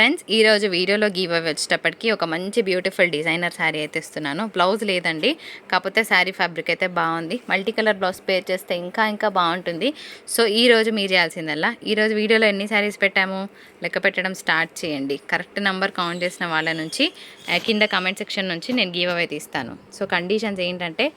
Friends ఈరోజు వీడియోలో give వచ్చేటప్పటికీ వచ్చేటప్పటికి ఒక మంచి బ్యూటిఫుల్ డిజైనర్ శారీ అయితే ఇస్తున్నాను. బ్లౌజ్ లేదండి కాకపోతే శారీ ఫ్యాబ్రిక్ అయితే బాగుంది. మల్టీ కలర్ బ్లౌజ్ పేర్ చేస్తే ఇంకా ఇంకా బాగుంటుంది. సో ఈ రోజు మీరు చేయాల్సిందల్లా ఈరోజు వీడియోలో ఎన్ని శారీస్ పెట్టాము? లెక్క పెట్టడం స్టార్ట్ చేయండి. కరెక్ట్ నెంబర్ కౌంట్ చేసిన వాళ్ళ నుంచి కింద కమెంట్ సెక్షన్ నుంచి నేను గీవ్ అవే తీస్తాను. సో కండిషన్స్ ఏంటంటే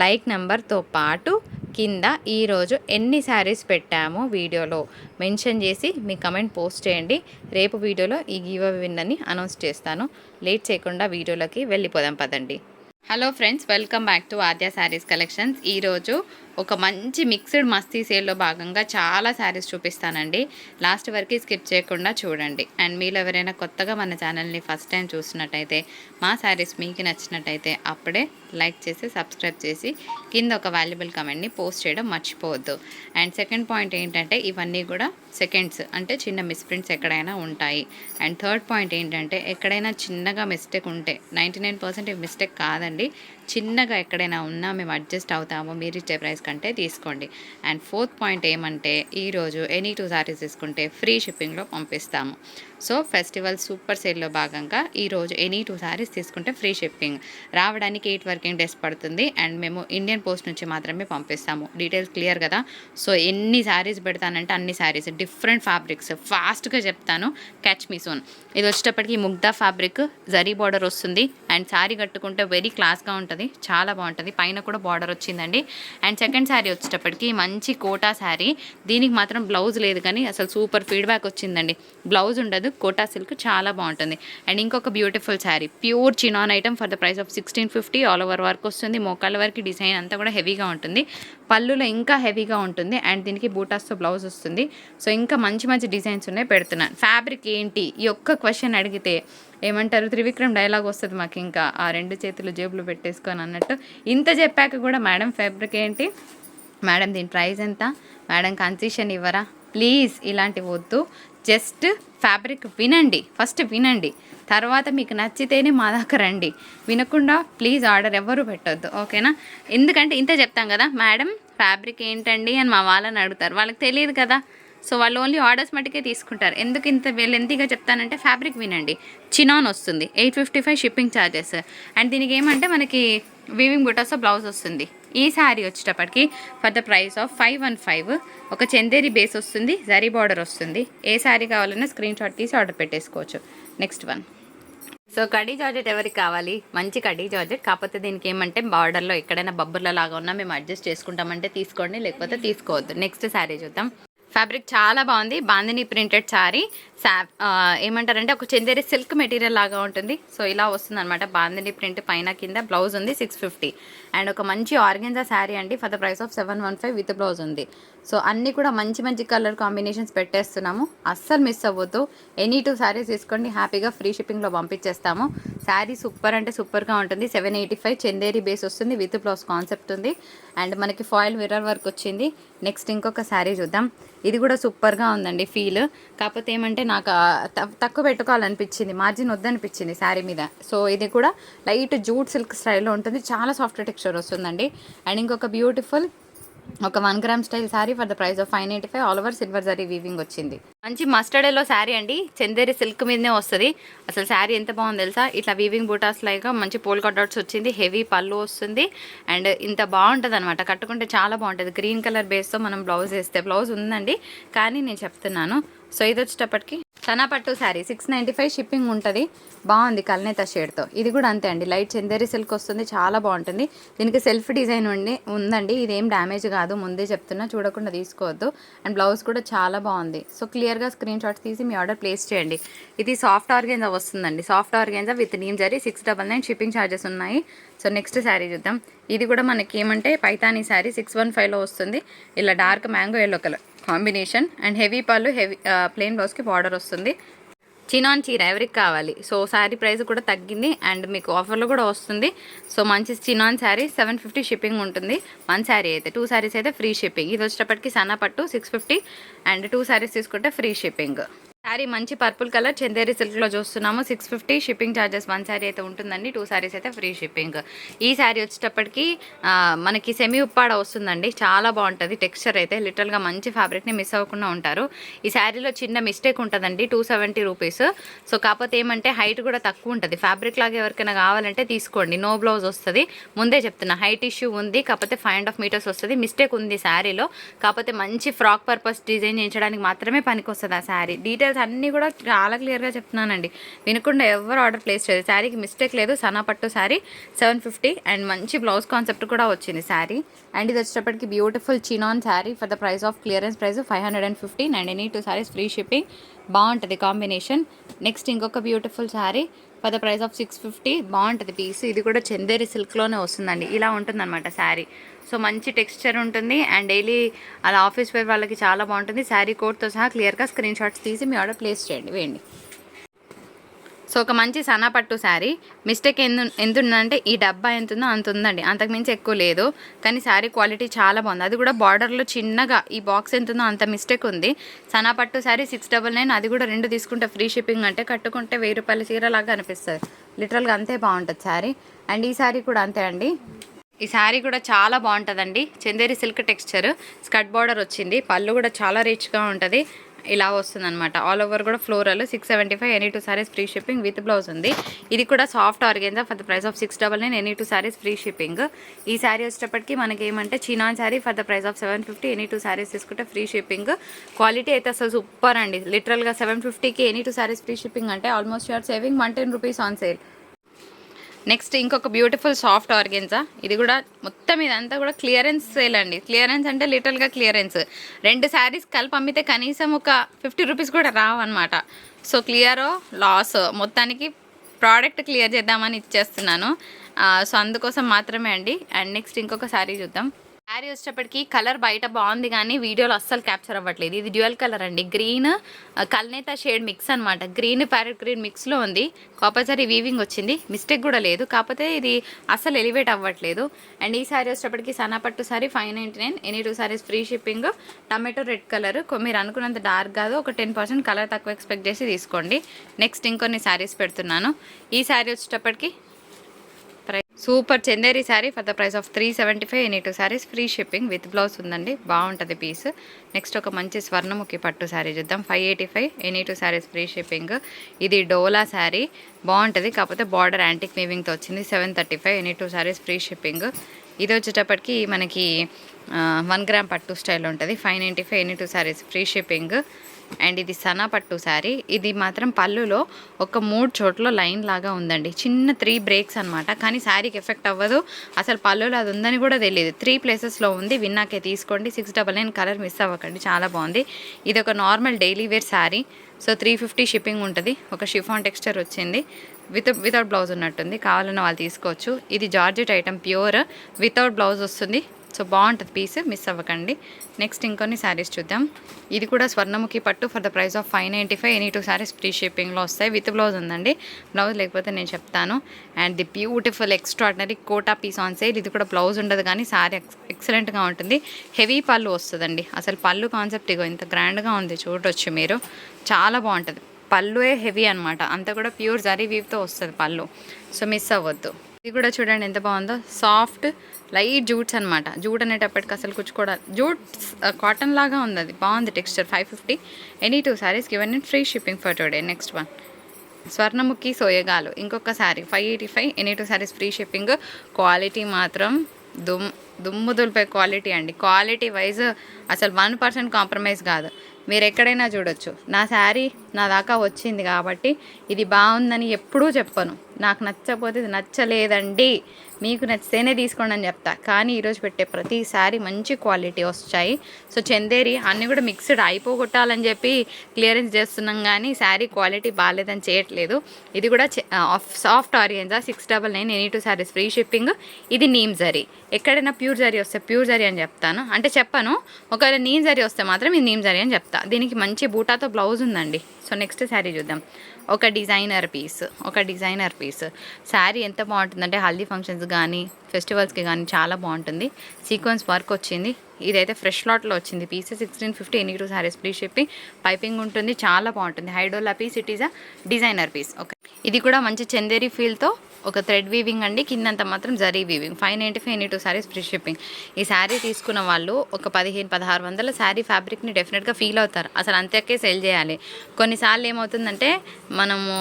లైక్ నెంబర్తో పాటు కింద ఈరోజు ఎన్ని శారీస్ పెట్టామో వీడియోలో మెన్షన్ చేసి మీ కమెంట్ పోస్ట్ చేయండి. రేపు వీడియోలో ఈ గివ్ విన్నని అనౌన్స్ చేస్తాను. లేట్ చేయకుండా వీడియోలోకి వెళ్ళిపోదాం పదండి. Hello friends welcome back to Aadya Saris collections. ఈరోజు ఒక మంచి మిక్స్డ్ మస్తీ సేల్లో భాగంగా చాలా శారీస్ చూపిస్తానండి. లాస్ట్ వరకు స్కిప్ చేయకుండా చూడండి. అండ్ మీరు ఎవరైనా కొత్తగా మన ఛానల్ని ఫస్ట్ టైం చూసినట్టయితే మా శారీస్ మీకు నచ్చినట్టయితే అప్పుడే లైక్ చేసి సబ్స్క్రైబ్ చేసి కింద ఒక వాల్యుబుల్ కమెంట్ని పోస్ట్ చేయడం మర్చిపోవద్దు. అండ్ సెకండ్ పాయింట్ ఏంటంటే ఇవన్నీ కూడా సెకండ్స్ అంటే చిన్న మిస్ప్రింట్స్ ఎక్కడైనా ఉంటాయి. అండ్ థర్డ్ పాయింట్ ఏంటంటే ఎక్కడైనా చిన్నగా మిస్టేక్ ఉంటే నైంటీ నైన్ పర్సెంట్ మిస్టేక్ కాదండి. చిన్నగా ఎక్కడైనా ఉన్నా మేము అడ్జస్ట్ అవుతాము మీరు ఇచ్చే ప్రైస్ కంటే తీసుకోండి. అండ్ ఫోర్త్ పాయింట్ ఏమంటే ఈరోజు ఎనీ టూ సారీస్ తీసుకుంటే ఫ్రీ షిప్పింగ్లో పంపిస్తాము. సో ఫెస్టివల్ సూపర్ సేల్లో భాగంగా ఈరోజు ఎనీ టూ సారీస్ తీసుకుంటే ఫ్రీ షిప్పింగ్. రావడానికి ఎయిట్ వర్కింగ్ డేస్ పడుతుంది అండ్ మేము ఇండియన్ పోస్ట్ నుంచి మాత్రమే పంపిస్తాము. డీటెయిల్స్ క్లియర్ కదా? సో ఎన్ని శారీస్ పెడతానంటే అన్ని శారీస్. Different fabrics. ఫాస్ట్గా చెప్తాను. క్యాచ్ మీ సోన్ ఇది వచ్చేటప్పటికి ముగ్ధా ఫ్యాబ్రిక్ జరీ బార్డర్ వస్తుంది. అండ్ శారీ కట్టుకుంటే వెరీ క్లాస్గా ఉంటుంది. చాలా బాగుంటుంది. పైన కూడా బార్డర్ వచ్చిందండి. అండ్ సెకండ్ శారీ వచ్చేటప్పటికి మంచి కోటా శారీ. దీనికి మాత్రం బ్లౌజ్ లేదు కానీ అసలు సూపర్ ఫీడ్బ్యాక్ వచ్చిందండి. బ్లౌజ్ ఉండదు. కోటా సిల్క్ చాలా బాగుంటుంది. అండ్ ఇంకొక beautiful sari pure chinon item for the price of sixteen fifty all over work వస్తుంది. మోకాళ్ళ వరకు డిజైన్ అంతా కూడా హెవీగా ఉంటుంది. పళ్ళులో ఇంకా హెవీగా ఉంటుంది. అండ్ దీనికి బూటాస్తో బ్లౌజ్ వస్తుంది. సో ఇంకా మంచి మంచి డిజైన్స్ ఉన్నాయి. పెడుతున్నాను. ఫ్యాబ్రిక్ ఏంటి? ఈ ఒక్క క్వశ్చన్ అడిగితే ఏమంటారు? త్రివిక్రమ్ డైలాగ్ వస్తుంది మాకు ఇంకా. ఆ రెండు చేతులు జేబులు పెట్టేసుకొని అన్నట్టు. ఇంత చెప్పాక కూడా మేడం ఫ్యాబ్రిక్ ఏంటి? మేడం దీని ప్రైస్ ఎంత? మేడం కన్సెషన్ ఇవ్వరా? ప్లీజ్ ఇలాంటివి వద్దు. జస్ట్ ఫ్యాబ్రిక్ వినండి ఫస్ట్ వినండి. తర్వాత మీకు నచ్చితేనే మా దాకా రండి. వినకుండా ప్లీజ్ ఆర్డర్ ఎవ్వరు పెట్టొద్దు ఓకేనా? ఎందుకంటే ఇంత చెప్తాం కదా మేడం ఫ్యాబ్రిక్ ఏంటండి? అని మా వాళ్ళని అడుగుతారు. వాళ్ళకి తెలియదు కదా. సో వాళ్ళు ఓన్లీ ఆర్డర్స్ మట్టుకే తీసుకుంటారు. ఎందుకు ఇంత లెంతీగా చెప్తానంటే ఫ్యాబ్రిక్ వినండి. చినాన్ వస్తుంది. Eight fifty five shipping charges and దీనికి ఏమంటే మనకి వీవింగ్ బుటాస్తో బ్లౌజ్ వస్తుంది. ఈ శారీ వచ్చేటప్పటికి for the price of five one five ఒక చందేరి బేస్ వస్తుంది. జరీ బార్డర్ వస్తుంది. ఏ శారీ కావాలన్నా స్క్రీన్ షాట్ తీసి ఆర్డర్ పెట్టేసుకోవచ్చు. Next one so khadi georgette ఎవరికి కావాలి? మంచి కడీ జార్జెట్. కాకపోతే దీనికి ఏమంటే బార్డర్లో ఎక్కడైనా బబ్బుర్ల లాగా ఉన్నా మేము అడ్జస్ట్ చేసుకుంటామంటే తీసుకోండి. లేకపోతే తీసుకోవద్దు. నెక్స్ట్ శారీ చూద్దాం. ఫ్యాబ్రిక్ చాలా బాగుంది. బాందిని ప్రింటెడ్ శారీ. శా ఏమంటారంటే ఒక చందేరి సిల్క్ మెటీరియల్ లాగా ఉంటుంది. సో ఇలా వస్తుంది అనమాట బాందిని ప్రింట్ పైన కింద బ్లౌజ్ ఉంది సిక్స్ ఫిఫ్టీ అండ్ ఒక మంచి ఆర్గెన్జా శారీ అండి. For the price of seven one five with blouse ఉంది. సో అన్నీ కూడా మంచి మంచి కలర్ కాంబినేషన్స్ పెట్టేస్తున్నాము. అస్సలు మిస్ అవ్వద్దు. ఎనీ టూ శారీస్ తీసుకోండి. హ్యాపీగా ఫ్రీ షిప్పింగ్లో పంపించేస్తాము. శారీ సూపర్ అంటే సూపర్గా ఉంటుంది. Seven eighty five Chanderi base వస్తుంది. విత్ బ్లౌజ్ కాన్సెప్ట్ ఉంది. అండ్ మనకి ఫాయిల్ మిర్రర్ వర్క్ వచ్చింది. నెక్స్ట్ ఇంకొక శారీ చూద్దాం. ఇది కూడా సూపర్గా ఉందండి ఫీల్ కాకపోతే ఏమంటే నాకు త- తక్కువ పెట్టుకోవాలనిపించింది. మార్జిన్ వద్దనిపించింది శారీ మీద. సో ఇది కూడా లైట్ జూట్ సిల్క్ స్టైల్లో ఉంటుంది. చాలా సాఫ్ట్ టెక్స్చర్ వస్తుందండి. అండ్ ఇంకొక బ్యూటిఫుల్ ఒక one gram style sari for the price of five eighty five. All over silver zari weaving వచ్చింది. మంచి మస్టర్డ్ ఎల్లో శారీ అండి. చందేరి సిల్క్ మీదనే వస్తుంది. అసలు శారీ ఎంత బాగుంది తెలుసా? ఇట్లా వీవింగ్ బూటాస్ లాగా మంచి పోల్ డాట్స్ వచ్చింది. హెవీ పళ్ళు వస్తుంది. అండ్ ఇంత బాగుంటుంది అనమాట కట్టుకుంటే చాలా బాగుంటుంది. గ్రీన్ కలర్ బేస్తో మనం బ్లౌజ్ వేస్తే బ్లౌజ్ ఉందండి. కానీ నేను చెప్తున్నాను. సో ఇది వచ్చేటప్పటికి సనా పట్టు sari. Six ninety five shipping ఉంటుంది. బాగుంది కల్నేత షేడ్తో ఇది కూడా అంతే అండి. లైట్ చందేరి సిల్క్ వస్తుంది. చాలా బాగుంటుంది. దీనికి సెల్ఫ్ డిజైన్ ఉండి ఉందండి. ఇదేం డ్యామేజ్ కాదు. ముందే చెప్తున్నా. చూడకుండా తీసుకోవద్దు. అండ్ బ్లౌజ్ కూడా చాలా బాగుంది. సో క్లియర్గా స్క్రీన్ షాట్ తీసి మీ ఆర్డర్ ప్లేస్ చేయండి. ఇది సాఫ్ట్ ఆర్గెంజా వస్తుందండి. Soft organza with neem zari six double nine shipping charges ఉన్నాయి. సో నెక్స్ట్ శారీ చూద్దాం. ఇది కూడా మనకి ఏమంటే పైతానీ శారీ సిక్స్ వన్ ఫైవ్లో వస్తుంది. ఇలా dark mango yellow colour combination. And heavy పళ్ళు హెవీ ప్లెయిన్ బ్లౌజ్కి బార్డర్ వస్తుంది. చినాన్ చీర ఎవరికి కావాలి? సో శారీ ప్రైస్ కూడా తగ్గింది. అండ్ మీకు ఆఫర్లో కూడా వస్తుంది. సో మంచి chinon sari seven fifty shipping ఉంటుంది. వన్ శారీ అయితే టూ శారీస్ అయితే ఫ్రీ షిప్పింగ్. ఇది వచ్చేటప్పటికి సన్న పట్టు six fifty. And two saris తీసుకుంటే ఫ్రీ షిప్పింగ్. శారీ మంచి పర్పుల్ కలర్ చందేరి సిల్క్లో చూస్తున్నాము. Six fifty shipping charges one sari అయితే ఉంటుందండి. టూ శారీస్ అయితే ఫ్రీ షిప్పింగ్ ఈ శారీ వచ్చేటప్పటికి మనకి సెమీ ఉప్పాడ వస్తుందండి. చాలా బాగుంటుంది. టెక్స్చర్ అయితే లిటరల్గా మంచి ఫ్యాబ్రిక్ని మిస్ అవ్వకుండా ఉంటారు. ఈ శారీలో చిన్న మిస్టేక్ ఉంటుందండి. టూ సెవెంటీ రూపీస్ సో కాకపోతే ఏమంటే హైట్ కూడా తక్కువ ఉంటుంది. ఫ్యాబ్రిక్ లాగా ఎవరికైనా కావాలంటే తీసుకోండి. నో బ్లౌజ్ వస్తుంది. ముందే చెప్తున్నా హైట్ ఇష్యూ ఉంది. కాకపోతే ఫైవ్ అండ్ హాఫ్ మీటర్స్ వస్తుంది. మిస్టేక్ ఉంది శారీలో కాకపోతే మంచి ఫ్రాక్ పర్పస్ డిజైన్ చేయించడానికి మాత్రమే పనికి వస్తుంది ఆ శారీ డీటెయిల్స్ అన్నీ కూడా చాలా క్లియర్గా చెప్తున్నానండి. వినకుండా ఎవరు ఆర్డర్ ప్లేస్ చేయదు శారీకి మిస్టేక్ లేదు. సనా పట్టు శారీ సెవెన్ ఫిఫ్టీ అండ్ మంచి బ్లౌజ్ కాన్సెప్ట్ కూడా వచ్చింది శారీ అండ్ ఇది వచ్చేటప్పటికి beautiful chinon sari for the price of clearance price five hundred and fifteen and any two saris free shipping బాగుంటుంది కాంబినేషన్ నెక్స్ట్ ఇంకొక beautiful sari for the price of six fifty బాగుంటుంది piece ఇది కూడా చందేరి సిల్క్లోనే వస్తుందండి. ఇలా ఉంటుందన్నమాట శారీ. సో మంచి టెక్స్చర్ ఉంటుంది అండ్ డైలీ అలా ఆఫీస్ వేర్ వాళ్ళకి చాలా బాగుంటుంది. శారీ కోట్తో సహా క్లియర్గా స్క్రీన్ షాట్స్ తీసి మీ ఆర్డర్ ప్లేస్ చేయండి. వేయండి. సో ఒక మంచి సనాపట్టు శారీ. మిస్టేక్ ఎందు ఎంత ఉందంటే ఈ డబ్బా ఎంత ఉందో అంత ఉందండి అంతకుమించి ఎక్కువ లేదు. కానీ శారీ క్వాలిటీ చాలా బాగుంది. అది కూడా బార్డర్లో చిన్నగా ఈ బాక్స్ ఎంత ఉందో అంత మిస్టేక్ ఉంది. సనాపట్టు శారీ సిక్స్ డబల్ నైన్ అది కూడా రెండు తీసుకుంటే ఫ్రీ షిప్పింగ్ అంటే కట్టుకుంటే వెయ్యి రూపాయల చీరలాగా అనిపిస్తుంది లిటరల్గా అంతే బాగుంటుంది శారీ. అండ్ ఈ శారీ కూడా అంతే అండి. ఈ శారీ కూడా చాలా బాగుంటుందండి. Chanderi silk texture. Skirt border వచ్చింది. పళ్ళు కూడా చాలా రిచ్గా ఉంటుంది. ఇలా వస్తుంది అనమాట ఆల్ ఓవర్ కూడా floral six seventy five any two saris free shipping with blouse ఉంది. ఇది కూడా soft organza for the price of six double nine any two saris free shipping ఈ శారీ వచ్చేటప్పటికి మనకి ఏమంటే chinon sari for the price of seven fifty any two saris తీసుకుంటే free shipping quality అయితే అసలు సూపర్ అండి. లిటరల్గా సెవెన్ ఫిఫ్టీకి any two saris free shipping అంటే almost you're saving one ten rupees on sale next ఇంకొక బ్యూటిఫుల్ సాఫ్ట్ ఆర్గెన్జా ఇది కూడా మొత్తం ఇదంతా కూడా క్లియరెన్స్ సేల్ అండి. క్లియరెన్స్ అంటే లిటల్గా క్లియరెన్స్. రెండు శారీస్ కలిపి అమ్మితే కనీసం ఒక ఫిఫ్టీ రూపీస్ కూడా రావన్నమాట. సో క్లియరో లాస్? మొత్తానికి ప్రోడక్ట్ క్లియర్ చేద్దామని ఇచ్చేస్తున్నాను. సో అందుకోసం మాత్రమే అండి. అండ్ నెక్స్ట్ ఇంకొక శారీ చూద్దాం. శారీ వచ్చేటప్పటికి కలర్ బయట బాగుంది కానీ వీడియోలో అస్సలు క్యాప్చర్ అవ్వట్లేదు. ఇది డ్యూయల్ కలర్ అండి. గ్రీన్ కల్నేత షేడ్ మిక్స్ అనమాట గ్రీన్ ప్యారెట్ గ్రీన్ మిక్స్లో ఉంది. కాపర్సరీ వీవింగ్ వచ్చింది. మిస్టేక్ కూడా లేదు. కాకపోతే ఇది అస్సలు ఎలివేట్ అవ్వట్లేదు. అండ్ ఈ శారీ వచ్చేటప్పటికి సనాపట్టు sari five ninety nine any two saris free shipping tomato red colour మీరు అనుకున్నంత డార్క్ కాదు. ఒక టెన్ పర్సెంట్ కలర్ తక్కువ ఎక్స్పెక్ట్ చేసి తీసుకోండి. నెక్స్ట్ ఇంకొన్ని శారీస్ పెడుతున్నాను. ఈ శారీ వచ్చేటప్పటికి super Chanderi sari for the price of three seventy five. Any two saris free shipping with blouse ఉందండి. బాగుంటుంది పీస్ నెక్స్ట్ ఒక మంచి స్వర్ణముఖి పట్టు శారీ చూద్దాం. Five eighty five any two saris free shipping ఇది డోలా శారీ. బాగుంటుంది. కాకపోతే బార్డర్ యాంటిక్ వీవింగ్తో వచ్చింది. Seven thirty five any two saris free shipping ఇది వచ్చేటప్పటికి మనకి వన్ గ్రామ్ పట్టు స్టైల్ ఉంటుంది. Five ninety five any two saris free shipping and ఇది సనా పట్టు శారీ. ఇది మాత్రం పళ్ళులో ఒక మూడు చోట్ల లైన్ లాగా ఉందండి. చిన్న త్రీ బ్రేక్స్ అనమాట కానీ శారీకి ఎఫెక్ట్ అవ్వదు. అసలు పళ్ళులో అది ఉందని కూడా తెలియదు త్రీ ప్లేసెస్లో ఉంది. విన్నాకే తీసుకోండి. Six double nine colour miss అవ్వకండి. చాలా బాగుంది. ఇది ఒక normal daily wear sari. So three fifty shipping ఉంటుంది. ఒక షిఫాన్ టెక్స్చర్ వచ్చింది. విత్ వితౌట్ బ్లౌజ్ ఉన్నట్టుంది. కావాలన్న వాళ్ళు తీసుకోవచ్చు. ఇది georgette item pure. Without blouse వస్తుంది. సో బాగుంటుంది పీస్ మిస్ అవ్వకండి. నెక్స్ట్ ఇంకొన్ని శారీస్ చూద్దాం. ఇది కూడా స్వర్ణముఖి పట్టు for the price of five ninety five any two saris free షిప్పింగ్లో వస్తాయి. విత్ బ్లౌజ్ ఉందండి. బ్లౌజ్ లేకపోతే నేను చెప్తాను. And the beautiful extraordinary Kota piece on sale ఇది కూడా బ్లౌజ్ ఉండదు కానీ శారీ ఎక్సలెంట్గా ఉంటుంది. హెవీ పళ్ళు వస్తుందండి. అసలు పళ్ళు కాన్సెప్ట్ ఇగో ఇంత గ్రాండ్గా ఉంది చూడొచ్చు మీరు. చాలా బాగుంటుంది. పళ్ళుయే హెవీ అనమాట అంతా కూడా ప్యూర్ జరీ వీవ్తో వస్తుంది పళ్ళు. సో మిస్ అవ్వద్దు. ఇది కూడా చూడండి ఎంత బాగుందో. సాఫ్ట్ లైట్ జూట్స్ అనమాట జూట్ అనేటప్పటికి అసలు కుచ్చుకోవడానికి జూట్స్ కాటన్ లాగా ఉంది అది. బాగుంది texture five fifty any two saris given in free shipping for today next one Swarnamukhi సోయగాలు. ఇంకొక sari five eighty five any two saris free shipping quality మాత్రం దుమ్ దుమ్ము దులిపే క్వాలిటీ అండి. క్వాలిటీ వైజ్ అసలు వన్ పర్సెంట్ కాంప్రమైజ్ కాదు. మీరు ఎక్కడైనా చూడొచ్చు. నా శారీ నా దాకా వచ్చింది కాబట్టి ఇది బాగుందని ఎప్పుడూ చెప్పను. నాకు నచ్చకపోతే ఇది నచ్చలేదండి. మీకు నచ్చితేనే తీసుకోండి అని చెప్తా. కానీ ఈరోజు పెట్టే ప్రతి మంచి క్వాలిటీ వస్తాయి. సో చందేరి అన్నీ కూడా మిక్స్డ్ అయిపోగొట్టాలని చెప్పి క్లియరెన్స్ చేస్తున్నాం కానీ శారీ క్వాలిటీ బాగాలేదని చేయట్లేదు. ఇది కూడా soft organza six double nine any two saris free shipping. ఇది నీమ్ జరీ. ఎక్కడైనా ప్యూర్ జరీ వస్తే ప్యూర్ జరీ అని చెప్తాను. అంటే చెప్పను ఒకవేళ నీమ్ జరీ వస్తే మాత్రం ఇది నీమ్ జరీ అని చెప్తా. దీనికి మంచి బూటాతో బ్లౌజ్ ఉందండి. సో నెక్స్ట్ శారీ చూద్దాం. ఒక డిజైనర్ పీస్ ఒక డిజైనర్ పీస్. శారీ ఎంత బాగుంటుందంటే హల్దీ ఫంక్షన్స్ కానీ ఫెస్టివల్స్కి కానీ చాలా బాగుంటుంది. సీక్వెన్స్ వర్క్ వచ్చింది. ఇదైతే ఫ్రెష్ లాట్లో వచ్చింది. Piece sixteen fifty any two saris please చెప్పి. పైపింగ్ ఉంటుంది చాలా బాగుంటుంది. హైడోలా piece it is a designer piece. Okay. ఇది కూడా మంచి చందేరి ఫీల్తో ఒక థ్రెడ్ వీవింగ్ అండి. కిందంతా మాత్రం zari weaving five ninety five any two saris free shipping ఈ శారీ తీసుకున్న వాళ్ళు ఒక పదిహేను పదహారు వందల శారీ ఫ్యాబ్రిక్ని డెఫినెట్గా ఫీల్ అవుతారు. అసలు అంతకే సెల్ చేయాలి. కొన్నిసార్లు ఏమవుతుందంటే మనము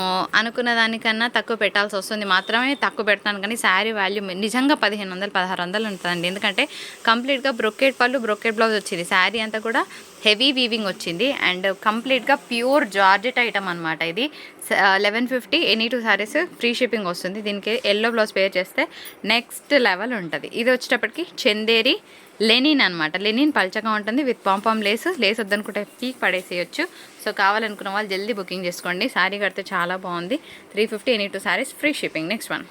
అనుకున్న దానికన్నా తక్కువ పెట్టాల్సి వస్తుంది. మాత్రమే తక్కువ పెడతాను కానీ శారీ వాల్యూ నిజంగా పదిహేను వందలు పదహారు వందలు ఉంటుందండి. ఎందుకంటే కంప్లీట్గా బ్రొకెట్ పళ్ళు బ్రొకెట్ బ్లౌజ్ వచ్చింది. శారీ అంతా కూడా హెవీ వీవింగ్ వచ్చింది. అండ్ కంప్లీట్గా ప్యూర్ జార్జెట్ ఐటమ్ అనమాట ఇది. Eleven fifty any two saris free shipping వస్తుంది. దీనికి ఎల్లో బ్లౌజ్ పేర్ చేస్తే నెక్స్ట్ లెవెల్ ఉంటుంది. ఇది వచ్చేటప్పటికి చందేరి లెనిన్ అనమాట లెనిన్ పల్చగా ఉంటుంది విత్ పాంపామ్ లేస్ లేస్ వద్దనుకుంటే పీక్ పడేసేయచ్చు. సో కావాలనుకున్న వాళ్ళు జల్దీ బుకింగ్ చేసుకోండి. శారీ కడితే చాలా బాగుంది. Three fifty any two saris free shipping next one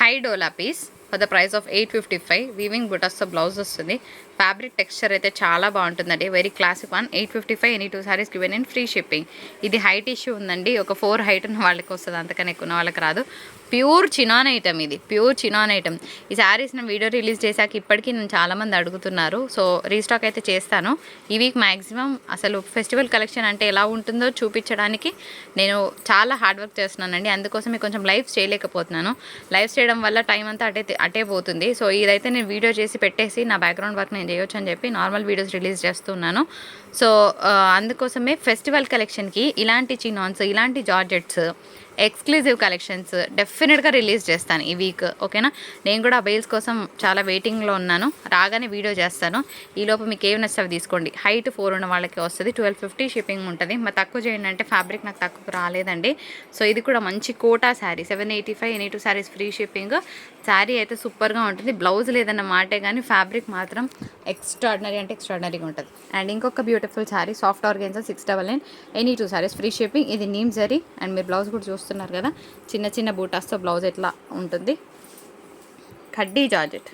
high dola piece for the price of eight fifty five weaving బుటస్తో blouse వస్తుంది. ఫ్యాబ్రిక్ టెక్స్చర్ అయితే చాలా బాగుంటుందండి. Very classic one eight fifty five any two saris given in free shipping ఇది height issue ఉందండి. ఒక four height ఉన్న వాళ్ళకి వస్తుంది. అంతకన్నా ఎక్కువ వాళ్ళకి రాదు. ప్యూర్ చినాన్ ఐటమ్ ఇది. ప్యూర్ చినాన్ ఐటమ్ ఈ శారీస్ నేను వీడియో రిలీజ్ చేశాక ఇప్పటికీ నేను చాలామంది అడుగుతున్నారు. సో రీస్టాక్ అయితే చేస్తాను. ఈ వీక్ మ్యాక్సిమం అసలు ఫెస్టివల్ కలెక్షన్ అంటే ఎలా ఉంటుందో చూపించడానికి నేను చాలా హార్డ్ వర్క్ చేస్తున్నానండి. అందుకోసమే కొంచెం లైవ్ చేయలేకపోతున్నాను. లైవ్ చేయడం వల్ల టైం అంతా అటే అటే పోతుంది. సో ఇదైతే నేను వీడియో చేసి పెట్టేసి నా బ్యాక్గ్రౌండ్ వర్క్ నేను చేయొచ్చు అని చెప్పి నార్మల్ వీడియోస్ రిలీజ్ చేస్తున్నాను సో అందుకోసమే ఫెస్టివల్ కలెక్షన్కి ఇలాంటి చినాన్స్ ఇలాంటి జార్జెట్స్ ఎక్స్క్లూజివ్ కలెక్షన్స్ డెఫినెట్గా రిలీజ్ చేస్తాను ఈ వీక్ ఓకేనా? నేను కూడా బెయిల్స్ కోసం చాలా వెయిటింగ్లో ఉన్నాను. రాగానే వీడియో చేస్తాను. ఈ లోపు మీకు ఏమి నచ్చి అవి తీసుకోండి. హైట్ ఫోర్ ఉన్న వాళ్ళకి వస్తుంది. ట్వెల్వ్ ఫిఫ్టీ షిప్పింగ్ ఉంటుంది. మరి తక్కువ చేయండి అంటే ఫ్యాబ్రిక్ నాకు తక్కువ రాలేదండి. సో ఇది కూడా మంచి Kota sari. Seven eighty five any two saris free shipping. Sari అయితే సూపర్గా ఉంటుంది. బ్లౌజ్ లేదన్న మాటే కానీ ఫ్యాబ్రిక్ మాత్రం ఎక్స్ట్రాడినరీ అంటే ఎక్స్ట్రాడినరీగా ఉంటుంది. అండ్ ఇంకొక beauty beautiful sari soft organza six double nine any two saris free shipping ఇది నీమ్ జరీ అండ్ మీరు బ్లౌజ్ కూడా చూస్తున్నారు కదా. చిన్న చిన్న బూటాస్తో బ్లౌజ్ ఎట్లా ఉంటుంది? కడ్డీ జార్జెట్.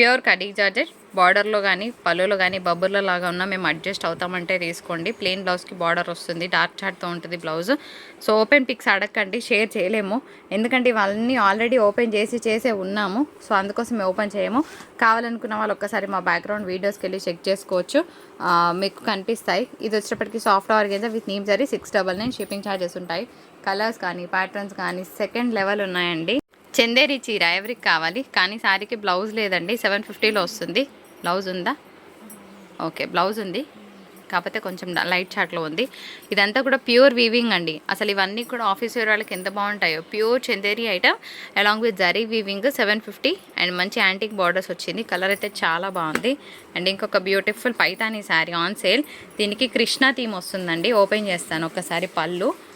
ప్యూర్ కడ్డీ జార్జెట్ బార్డర్లో కానీ పళ్ళులో కానీ బబ్బుల్లో లాగా ఉన్నా మేము అడ్జస్ట్ అవుతామంటే తీసుకోండి. ప్లెయిన్ బ్లౌజ్కి బార్డర్ వస్తుంది. డార్క్ చార్ట్తో ఉంటుంది బ్లౌజ్. సో ఓపెన్ పిక్స్ అడగండి షేర్ చేయలేము. ఎందుకంటే ఇవన్నీ ఆల్రెడీ ఓపెన్ చేసి చేసే ఉన్నాము. సో అందుకోసం మేము ఓపెన్ చేయము. కావాలనుకున్న వాళ్ళు ఒక్కసారి మా బ్యాక్గ్రౌండ్ వీడియోస్కి వెళ్ళి చెక్ చేసుకోవచ్చు. మీకు కనిపిస్తాయి. ఇది వచ్చేటప్పటికి soft organza with neem zari six double nine shipping charges ఉంటాయి. కలర్స్ కానీ ప్యాటర్న్స్ కానీ సెకండ్ లెవెల్ ఉన్నాయండి. చందేరి చీర ఎవరికి కావాలి. కానీ శారీకి బ్లౌజ్ లేదండి. సెవెన్ ఫిఫ్టీలో వస్తుంది. బ్లౌజ్ ఉందా? ఓకే బ్లౌజ్ ఉంది. కాకపోతే కొంచెం లైట్ చాట్లో ఉంది. ఇదంతా కూడా ప్యూర్ వీవింగ్ అండి. అసలు ఇవన్నీ కూడా ఆఫీస్ వేర్ వాళ్ళకి ఎంత బాగుంటాయో. Pure Chanderi item along with zari weaving seven fifty and మంచి యాంటిక్ బార్డర్స్ వచ్చింది. కలర్ అయితే చాలా బాగుంది. అండ్ ఇంకొక beautiful Paithani sari on sale దీనికి కృష్ణ థీమ్ వస్తుందండి. ఓపెన్ చేస్తాను. ఒకసారి పళ్ళు.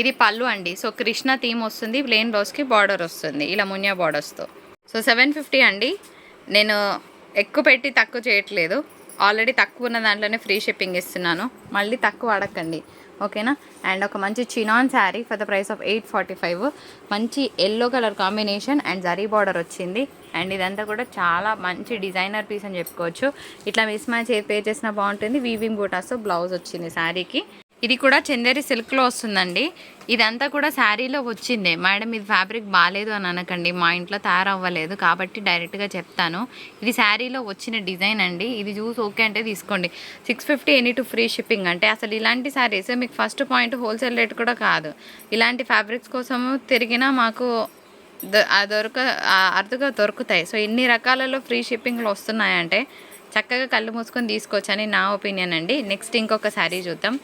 ఇది పళ్ళు అండి. సో కృష్ణ థీమ్ వస్తుంది ప్లెయిన్ బ్లౌజ్కి బార్డర్ వస్తుంది ఇలా మున్యా బార్డర్స్తో. సో సెవెన్ ఫిఫ్టీ అండి. నేను ఎక్కువ పెట్టి తక్కువ చేయట్లేదు. ఆల్రెడీ తక్కువ ఉన్న దాంట్లోనే ఫ్రీ షిప్పింగ్ ఇస్తున్నాను. మళ్ళీ తక్కువ అడగండి ఓకేనా? అండ్ ఒక మంచి chinon sari for the price of eight forty five. మంచి yellow colour combination and zari border వచ్చింది. అండ్ ఇదంతా కూడా చాలా మంచి డిజైనర్ పీస్ అని చెప్పుకోవచ్చు. ఇట్లా మిస్ మ్యాచ్ ఏ పే చేసినా బాగుంటుంది. వీవింగ్ బూటాస్తో బ్లౌజ్ వచ్చింది శారీకి. ఇది కూడా చందేరి సిల్క్లో వస్తుందండి. ఇదంతా కూడా శారీలో వచ్చిందే. మేడం ఇది ఫ్యాబ్రిక్ బాగాలేదు అని అనకండి. మా ఇంట్లో తయారవ్వలేదు కాబట్టి డైరెక్ట్గా చెప్తాను. ఇది శారీలో వచ్చిన డిజైన్ అండి. ఇది చూసి ఓకే అంటే తీసుకోండి. Six fifty any two free shipping అంటే అసలు ఇలాంటి శారీస్ మీకు ఫస్ట్ పాయింట్ హోల్సేల్ రేట్ కూడా కాదు. ఇలాంటి ఫ్యాబ్రిక్స్ కోసము తిరిగినా మాకు దొరక అరుదుగా దొరుకుతాయి. సో ఇన్ని రకాలలో ఫ్రీ షిప్పింగ్లు వస్తున్నాయంటే చక్కగా కళ్ళు మూసుకొని తీసుకోవచ్చని నా ఒపీనియన్ అండి. నెక్స్ట్ ఇంకొక శారీ చూద్దాం.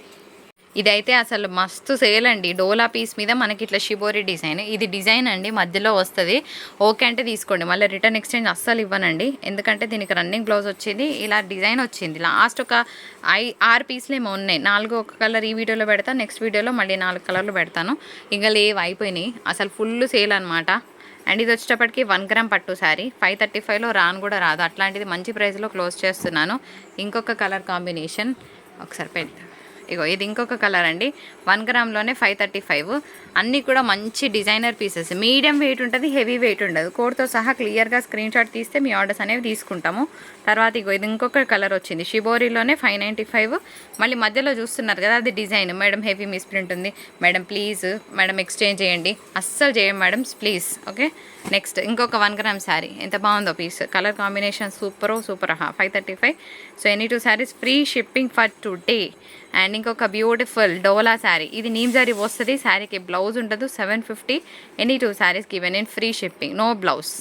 ఇదైతే అసలు మస్తు సేల్ అండి. డోలా పీస్ మీద మనకి ఇట్లా షిబోరి డిజైన్. ఇది డిజైన్ అండి మధ్యలో వస్తుంది. ఓకే అంటే తీసుకోండి. మళ్ళీ రిటర్న్ ఎక్స్చేంజ్ అస్సలు ఇవ్వనండి. ఎందుకంటే దీనికి రన్నింగ్ బ్లౌజ్ వచ్చింది ఇలా డిజైన్ వచ్చింది. లాస్ట్ ఒక ఐ ఆరు పీస్లు ఏమో ఉన్నాయి. నాలుగు ఒక కలర్ ఈ వీడియోలో పెడతా నెక్స్ట్ వీడియోలో మళ్ళీ నాలుగు కలర్లు పెడతాను. ఇంకా లేవు అయిపోయినాయి. అసలు ఫుల్ సేల్ అనమాట అండ్ ఇది వచ్చేటప్పటికి వన్ గ్రామ్ పట్టు శారీ ఫైవ్ థర్టీ ఫైవ్లో రాను కూడా రాదు. అట్లాంటిది మంచి ప్రైస్లో క్లోజ్ చేస్తున్నాను. ఇంకొక కలర్ కాంబినేషన్ ఒకసారి పెడతాను ఇగో ఇది ఇంకొక కలర్ అండి. వన్ గ్రామ్లోనే ఫైవ్ థర్టీ ఫైవ్ అన్నీ కూడా మంచి డిజైనర్ పీసెస్ మీడియం వెయిట్ ఉంటుంది హెవీ వెయిట్ ఉండదు. కోడ్తో సహా క్లియర్గా స్క్రీన్ షాట్ తీస్తే మీ ఆర్డర్స్ అనేవి తీసుకుంటాము. తర్వాత ఇగో ఇది ఇంకొక కలర్ వచ్చింది. షిబోరీలోనే ఫైవ్ నైంటీ ఫైవ్ మళ్ళీ మధ్యలో చూస్తున్నారు కదా అది design madam heavy misprint ఉంది. మేడం ప్లీజ్ మేడం ఎక్స్చేంజ్ చేయండి. అస్సలు చేయండి మేడం ప్లీజ్ ఓకే నెక్స్ట్ ఇంకొక వన్ గ్రామ్ శారీ ఎంత బాగుందో piece colour combination super super five thirty five so any two saris free shipping for today and ఇంకొక beautiful డోలా శారీ. ఇది neem zari వస్తుంది శారీకి బ్లౌజ్ ఉండదు seven fifty any two saris given in free shipping no blouse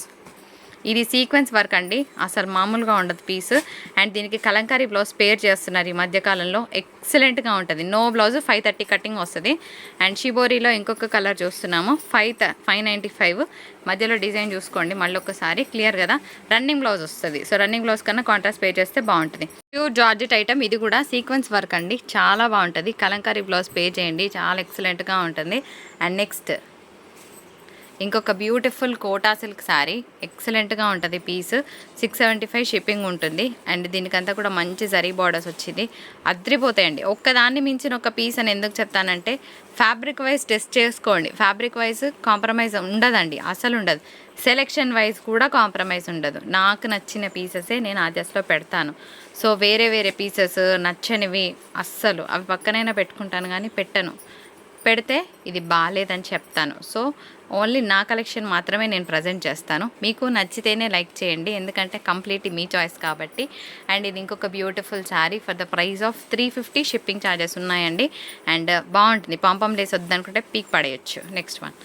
ఇది sequence work అండి. అసలు మామూలుగా ఉండదు పీస్ అండ్ దీనికి కలంకారీ బ్లౌజ్ పేర్ చేస్తున్నారు ఈ మధ్యకాలంలో. ఎక్సలెంట్గా ఉంటుంది. No blouse five thirty cutting వస్తుంది. అండ్ షిబోరీలో ఇంకొక కలర్ చూస్తున్నాము. ఫైవ్ ఫైవ్ నైంటీ ఫైవ్ మధ్యలో డిజైన్ చూసుకోండి. మళ్ళీ ఒకసారి క్లియర్ కదా. రన్నింగ్ బ్లౌజ్ వస్తుంది. సో రన్నింగ్ బ్లౌజ్ కన్నా కాంట్రాస్ట్ పే చేస్తే బాగుంటుంది. ప్యూర్ జార్జెట్ ఐటమ్ ఇది కూడా సీక్వెన్స్ వర్క్ అండి. చాలా బాగుంటుంది. కలంకారీ బ్లౌజ్ పే చేయండి. చాలా ఎక్సలెంట్గా ఉంటుంది. అండ్ నెక్స్ట్ ఇంకొక బ్యూటిఫుల్ కోటా సిల్క్ శారీ ఎక్సలెంట్గా ఉంటుంది piece six seventy five shipping ఉంటుంది. అండ్ దీనికంతా కూడా మంచి జరీ బార్డర్స్ వచ్చింది. అద్రిపోతాయండి. ఒక్కదాన్ని మించిన ఒక పీస్ అని ఎందుకు చెప్తానంటే ఫ్యాబ్రిక్ వైజ్ టెస్ట్ చేసుకోండి. ఫ్యాబ్రిక్ వైజ్ కాంప్రమైజ్ ఉండదండి. అసలు ఉండదు. సెలెక్షన్ వైజ్ కూడా కాంప్రమైజ్ ఉండదు. నాకు నచ్చిన పీసెసే నేను ఆజస్లో పెడతాను. సో వేరే వేరే పీసెస్ నచ్చనివి అస్సలు. అవి పక్కనైనా పెట్టుకుంటాను కానీ పెట్టను. పెడితే ఇది బాగాలేదని చెప్తాను. సో ఓన్లీ నా కలెక్షన్ మాత్రమే నేను ప్రజెంట్ చేస్తాను. మీకు నచ్చితేనే లైక్ చేయండి. ఎందుకంటే కంప్లీట్ మీ చాయిస్ కాబట్టి. అండ్ ఇది ఇంకొక beautiful sari for the price of three fifty shipping charges ఉన్నాయండి. అండ్ బాగుంటుంది. పాంపం లేస్ వద్దనుకుంటే పీక్ పడేయచ్చు. Next one.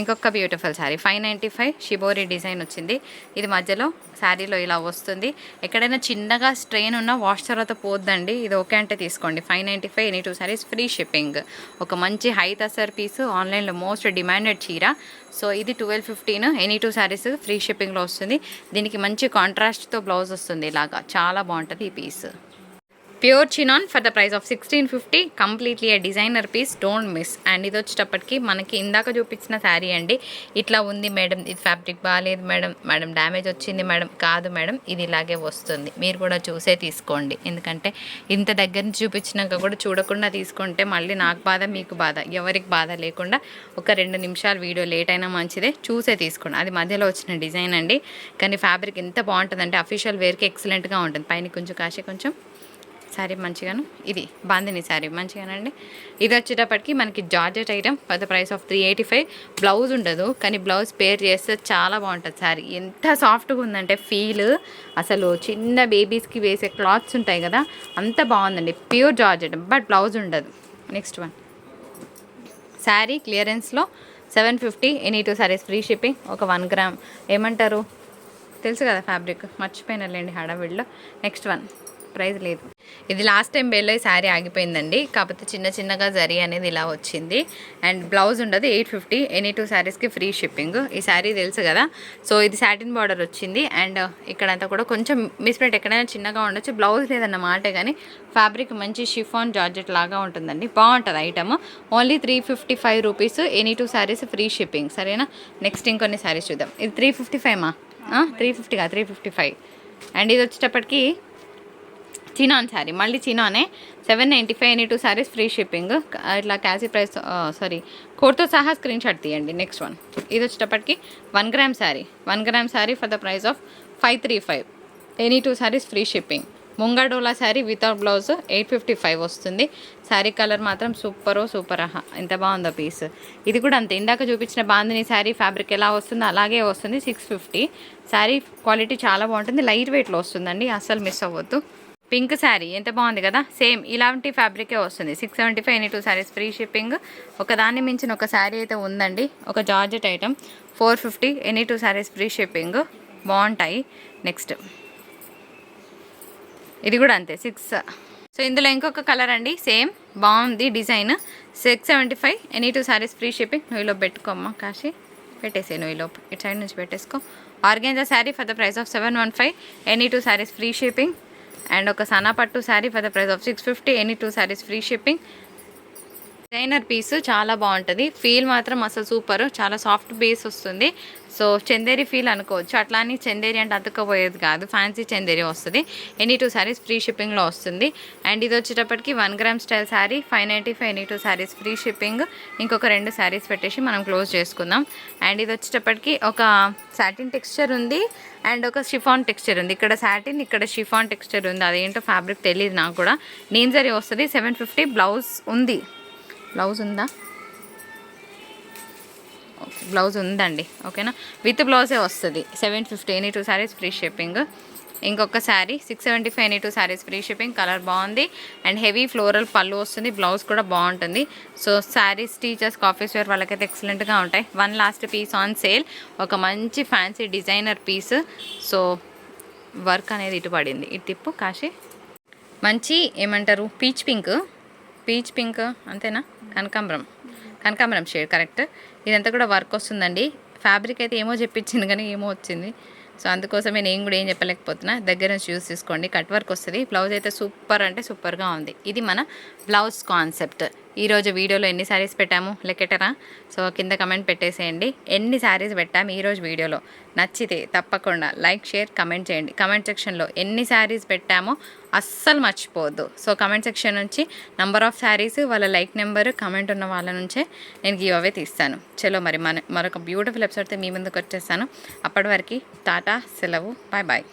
ఇంకొక beautiful sari five ninety five shibori design వచ్చింది. ఇది మధ్యలో శారీలో ఇలా వస్తుంది. ఎక్కడైనా చిన్నగా స్ట్రెయిన్ ఉన్న వాష్ తర్వాత పోద్దండి. ఇది ఓకే అంటే తీసుకోండి. Five ninety five any two saris free shipping ఒక మంచి హై తసర్ పీస్ ఆన్లైన్లో మోస్ట్ డిమాండెడ్ చీర. సో ఇది twelve fifteen any two saris free షిప్పింగ్లో వస్తుంది. దీనికి మంచి కాంట్రాస్ట్తో బ్లౌజ్ వస్తుంది ఇలాగా. చాలా బాగుంటుంది ఈ piece pure chinon for the price of sixteen fifty. Completely a designer piece don't miss. And ఇది వచ్చేటప్పటికి మనకి ఇందాక చూపించిన శారీ అండి. ఇట్లా ఉంది మేడం ఇది ఫ్యాబ్రిక్ బాగాలేదు మేడం. మేడం డ్యామేజ్ వచ్చింది మేడం కాదు మేడం ఇది ఇలాగే వస్తుంది. మీరు కూడా చూసే తీసుకోండి. ఎందుకంటే ఇంత దగ్గర నుంచి చూపించినాక కూడా చూడకుండా తీసుకుంటే మళ్ళీ నాకు బాధ మీకు బాధ ఎవరికి బాధ లేకుండా ఒక రెండు నిమిషాలు వీడియో లేట్ అయినా మంచిదే. చూసే తీసుకోండి. అది మధ్యలో వచ్చిన డిజైన్ అండి. కానీ ఫ్యాబ్రిక్ ఎంత బాగుంటుందంటే అఫీషియల్ వేర్కి ఎక్సలెంట్గా ఉంటుంది. పైన కొంచెం కాసే కొంచెం శారీ మంచిగాను. ఇది బాందిని శారీ మంచిగానండి. ఇది వచ్చేటప్పటికి మనకి georgette item for the price of three eighty five. Blouse ఉండదు కానీ బ్లౌజ్ పేర్ చేస్తే చాలా బాగుంటుంది శారీ. ఎంత సాఫ్ట్గా ఉందంటే ఫీల్. అసలు చిన్న బేబీస్కి వేసే క్లాత్స్ ఉంటాయి కదా అంత బాగుందండి. ప్యూర్ జార్జెట్ బట్ బ్లౌజ్ ఉండదు. Next one. Sari క్లియరెన్స్లో seven fifty any two saris free shipping ఒక వన్ గ్రామ్. ఏమంటారు? తెలుసు కదా ఫ్యాబ్రిక్ మర్చిపోయినలేండి హడావిడిలో. Next one. ప్రైజ్ లేదు. ఇది లాస్ట్ టైం బేల్లో ఈ శారీ ఆగిపోయిందండి. కాకపోతే చిన్న చిన్నగా జరీ అనేది ఇలా వచ్చింది. అండ్ బ్లౌజ్ ఉండదు ఎయిట్ ఫిఫ్టీ. ఎనీ టూ శారీస్కి ఫ్రీ షిప్పింగ్. ఈ శారీ తెలుసు కదా. సో ఇది సాటిన్ బార్డర్ వచ్చింది. అండ్ ఇక్కడంతా కూడా కొంచెం మిస్ప్రింట్ ఎక్కడైనా చిన్నగా ఉండొచ్చు. బ్లౌజ్ లేదన్న మాటే కానీ ఫ్యాబ్రిక్ మంచి షిఫాన్ జార్జెట్ లాగా ఉంటుందండి. బాగుంటుంది item. Only three fifty five rupees. Any two saris free shipping. సరేనా? నెక్స్ట్ ఇంకొన్ని శారీస్ చూద్దాం. ఇది త్రీ ఫిఫ్టీ ఫైవ్ మా? త్రీ ఫిఫ్టీగా త్రీ ఫిఫ్టీ ఫైవ్. అండ్ ఇది వచ్చేటప్పటికి చినాన్ శారీ మళ్ళీ చినానే seven ninety five any two saris free shipping. ఇట్లా క్యాసీ ప్రైస్ సారీ కోడ్తో సహా స్క్రీన్ షాట్ తీయండి నెక్స్ట్ వన్ ఇది వచ్చేటప్పటికి one gram sari. One gram sari for the price of five three five any two saris free shipping ముంగడోలా sari without blouse eight fifty five వస్తుంది. Sari colour మాత్రం super super ఎంత బాగుందో piece ఇది కూడా అంతే. ఇందాక చూపించిన బాందిని శారీ ఫ్యాబ్రిక్ ఎలా వస్తుందో అలాగే వస్తుంది సిక్స్ ఫిఫ్టీ శారీ క్వాలిటీ చాలా బాగుంటుంది. లైట్ వెయిట్లో వస్తుందండి అస్సలు మిస్ అవ్వద్దు. పింక్ శారీ. ఎంత బాగుంది కదా? సేమ్ ఇలాంటి ఫ్యాబ్రికే వస్తుంది. Six seventy five any two saris free shipping. ఒకదాన్ని మించిన ఒక శారీ అయితే ఉందండి. ఒక georgette item. Four fifty any two saris free shipping. బాగుంటాయి. నెక్స్ట్. ఇది కూడా అంతే సిక్స్. సో ఇందులో ఇంకొక కలర్ అండి. సేమ్ బాగుంది design. Six seventy five any two saris free shipping. నువ్వు ఇలా పెట్టుకోమ్మా కాశీ. పెట్టేసే నువ్వు ఈలోపు ఇటు సైడ్ నుంచి పెట్టేసుకో. Organza sari for the price of seven one five any two saris free shipping. And ఒక సనా పట్టు sari for the price of six fifty any two saris free shipping designer piece చాలా బాగుంటుంది. ఫీల్ మాత్రం అసలు super. చాలా soft base వస్తుంది. So Chanderi feel అనుకోవచ్చు. అట్లా అని చందేరి అంటే అతుక్కపోయేది కాదు. ఫ్యాన్సీ చందేరి వస్తుంది. ఎనీ టూ శారీస్ ఫ్రీ షిప్పింగ్లో వస్తుంది. అండ్ ఇది వచ్చేటప్పటికి one gram style sari five ninety five any two saris free shipping. ఇంకొక రెండు శారీస్ పెట్టేసి మనం క్లోజ్ చేసుకుందాం. అండ్ ఇది వచ్చేటప్పటికి ఒక సాటిన్ టెక్స్చర్ ఉంది. అండ్ ఒక షిఫాన్ టెక్స్చర్ ఉంది. ఇక్కడ సాటిన్ ఇక్కడ షిఫాన్ టెక్స్చర్ ఉంది. అదేంటో ఫ్యాబ్రిక్ తెలియదు నాకు కూడా. నేను జరీ వస్తుంది. సెవెన్ ఫిఫ్టీ బ్లౌజ్ ఉంది. బ్లౌజ్ ఉందా? ఓకే బ్లౌజ్ ఉందండి ఓకేనా? విత్ బ్లౌజే వస్తుంది. Seven fifty any two saris free shipping. ఇంకొక sari six seventy five any two saris free shipping. Colour బాగుంది. అండ్ హెవీ ఫ్లోరల్ పళ్ళు వస్తుంది. బ్లౌజ్ కూడా బాగుంటుంది. So saris teachers offices wear వాళ్ళకైతే ఎక్సలెంట్గా ఉంటాయి. One last piece on sale. ఒక మంచి fancy designer piece. So work అనేది ఇటు పడింది. ఇటు తిప్పు కాశీ. మంచి ఏమంటారు? Peach pink. పీచ్ పింక్ అంతేనా? కనకాంబరం. కనకాంబరం షేడ్ కరెక్ట్. ఇదంతా కూడా వర్క్ వస్తుందండి. ఫ్యాబ్రిక్ అయితే ఏమో చెప్పించింది కానీ ఏమో వచ్చింది. సో అందుకోసమే నేను కూడా ఏం చెప్పలేకపోతున్నా. దగ్గర నుంచి యూస్ తీసుకోండి కట్ వర్క్ వస్తుంది. బ్లౌజ్ అయితే సూపర్ అంటే సూపర్గా ఉంది. ఇది మన బ్లౌజ్ కాన్సెప్ట్. ఈరోజు వీడియోలో ఎన్ని శారీస్ పెట్టాము లెక్కెటరా? సో కింద కమెంట్ పెట్టేసేయండి. ఎన్ని శారీస్ పెట్టాము ఈరోజు వీడియోలో? నచ్చితే తప్పకుండా లైక్ షేర్ కమెంట్ చేయండి. కమెంట్ సెక్షన్లో ఎన్ని శారీస్ పెట్టామో అస్సలు మర్చిపోవద్దు. సో కమెంట్ సెక్షన్ నుంచి నంబర్ ఆఫ్ శారీస్ వాళ్ళ లైక్ నెంబర్ కమెంట్ ఉన్న వాళ్ళ నుంచే నేను గివ్ అవే తీస్తాను. చలో మరి మన మరొక బ్యూటిఫుల్ ఎపిసోడ్తో మీ ముందుకు వచ్చేస్తాను. అప్పటి వరకు టాటా సెలవు బాయ్ బాయ్